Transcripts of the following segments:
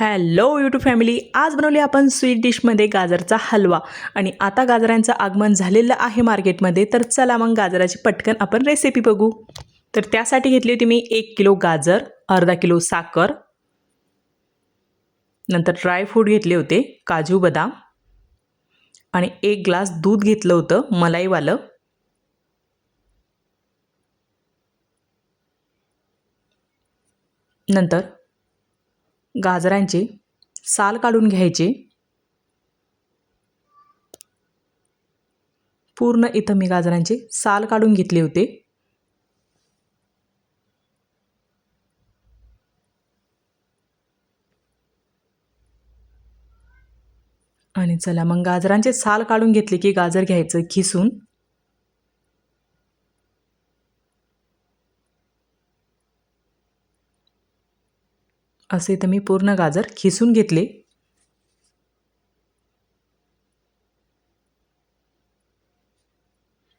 Hello YouTube family आज बनवली आपण स्वीट डिशमध्ये गाजरचा हलवा. आणि आता गाजरांचं आगमन झालेलं आहे मार्केटमध्ये. तर चला मग गाजराची पटकन आपण रेसिपी बघू. तर त्यासाठी घेतली होती मी एक किलो गाजर अर्धा किलो साखर. नंतर ड्रायफ्रूट घेतले होते काजू बदाम. आणि एक ग्लास दूध घेतलं होतं मलाईवालं. नंतर गाजरांचे साल काढून घ्यायचे. पूर्ण इथं मी गाजरांचे साल काढून घेतले होते. आणि चला मग गाजरांचे साल काढून घेतले की गाजर घ्यायचं खिसून. असे तर मी पूर्ण गाजर खिसून घेतले.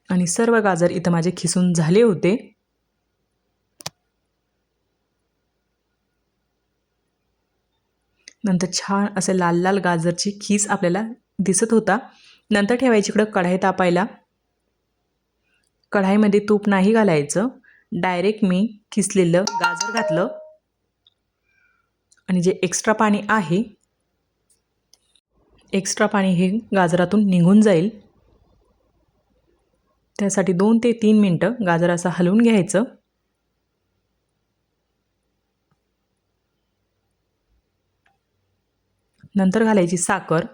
आणि सर्व गाजर इथं माझे खिसून झाले होते. नंतर छान असे लाल लाल गाजरची खीस आपल्याला दिसत होता. नंतर ठेवायची इकडं कढाई तापायला. कढाईमध्ये तूप नाही घालायचं. डायरेक्ट मी खिसलेलं गाजर घातलं. आणि जे एक्स्ट्रा पाणी आहे एक्स्ट्रा पाणी हे गाजरातून निघून जाईल. त्यासाठी दोन ते तीन मिनटं गाजर असं हलवून घ्यायचं. नंतर घालायची साखर.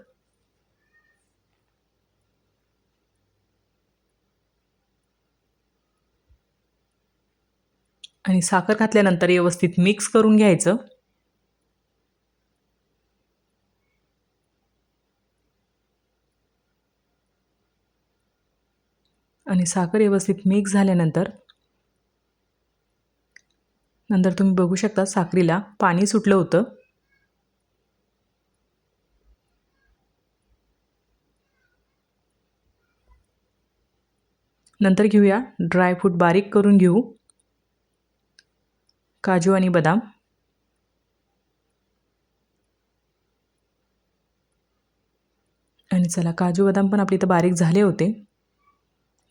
आणि साखर घातल्यानंतर व्यवस्थित मिक्स करून घ्यायचं. आणि साखर व्यवस्थित मिक्स झाल्यानंतर नंतर तुम्ही बघू शकता साखरीला पाणी सुटलं होतं. नंतर घेऊया ड्रायफ्रूट बारीक करून घेऊ. काजू आणि बदाम. आणि चला काजू बदाम पण आपले इथं बारीक झाले होते.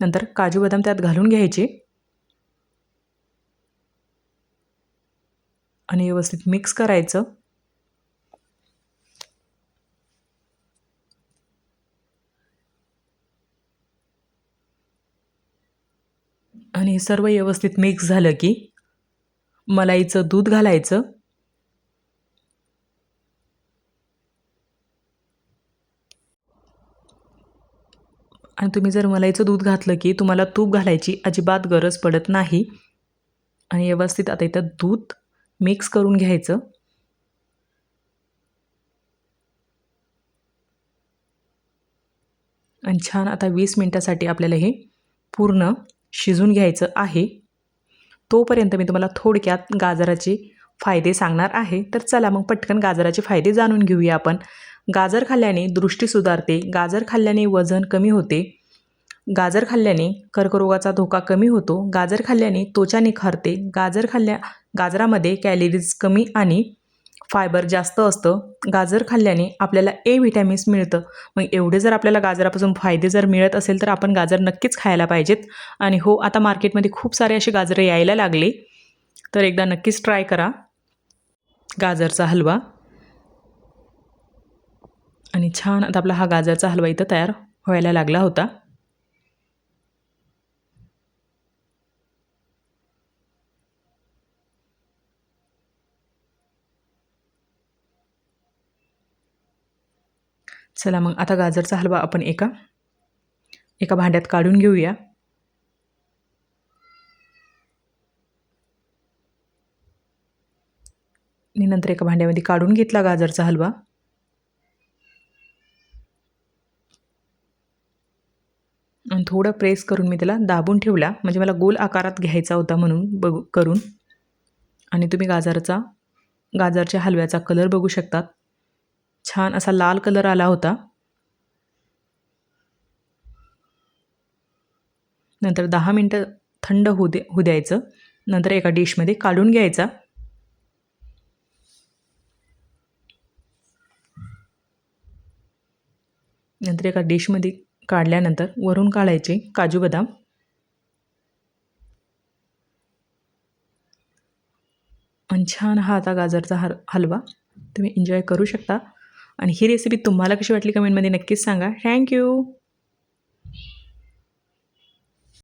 नंतर काजू बदाम त्यात घालून घ्यायचे. आणि व्यवस्थित मिक्स करायचं. आणि सर्व व्यवस्थित मिक्स झालं की मलाईचं दूध घालायचं. आणि तुम्ही जर मलाईचं दूध घातलं की तुम्हाला तूप घालायची अजिबात गरज पडत नाही. आणि व्यवस्थित आता इथं दूध मिक्स करून घ्यायचं. आणि छान आता वीस मिनटासाठी आपल्याला हे पूर्ण शिजून घ्यायचं आहे. तोपर्यंत मी तुम्हाला थोडक्यात गाजराचे फायदे सांगणार आहे. तर चला मग पटकन गाजराचे फायदे जाणून घेऊया आपण. गाजर खाल्ल्याने दृष्टी सुधारते गाजर खाल्ल्याने वजन कमी होते. गाजर खाल्ल्याने कर्करोगाचा धोका कमी होतो. गाजर खाल्ल्याने त्वचा निखारते. गाजर खाल्ल्या गाजरामध्ये कॅलरीज कमी आणि फायबर जास्त असतं. गाजर खाल्ल्याने आपल्याला ए व्हिटॅमिन्स मिळतं. मग एवढे जर आपल्याला गाजरापासून फायदे जर मिळत असेल तर आपण गाजर नक्कीच खायला पाहिजेत. आणि हो आता मार्केटमध्ये खूप सारे असे गाजरं यायला लागले. तर एकदा नक्कीच ट्राय करा. गाजरचा हलवा. आणि छान आता आपला हा गाजरचा हलवा इथं तयार व्हायला लागला होता. चला मग आता गाजरचा हलवा आपण एका एका भांड्यात काढून घेऊया. मी नंतर एका भांड्यामध्ये काढून घेतला गाजरचा हलवा. आणि थोडं प्रेस करून मी त्याला दाबून ठेवला. म्हणजे मला गोल आकारात घ्यायचा होता म्हणून बघू करून. आणि तुम्ही गाजरचा गाजरच्या हलव्याचा कलर बघू शकतात छान असा लाल कलर आला होता. नंतर दहा मिनटं थंड होऊ दे होऊ द्यायचं. नंतर एका डिशमध्ये काढून घ्यायचा. नंतर एका डिशमध्ये काढल्यानंतर वरून काढायचे काजू बदाम. आणि छान हा आता गाजरचा हर हलवा. तुम्ही एन्जॉय करू शकता. आणि ही रेसिपी तुम्हाला कशी वाटली कमेंटमध्ये नक्कीच सांगा. थँक्यू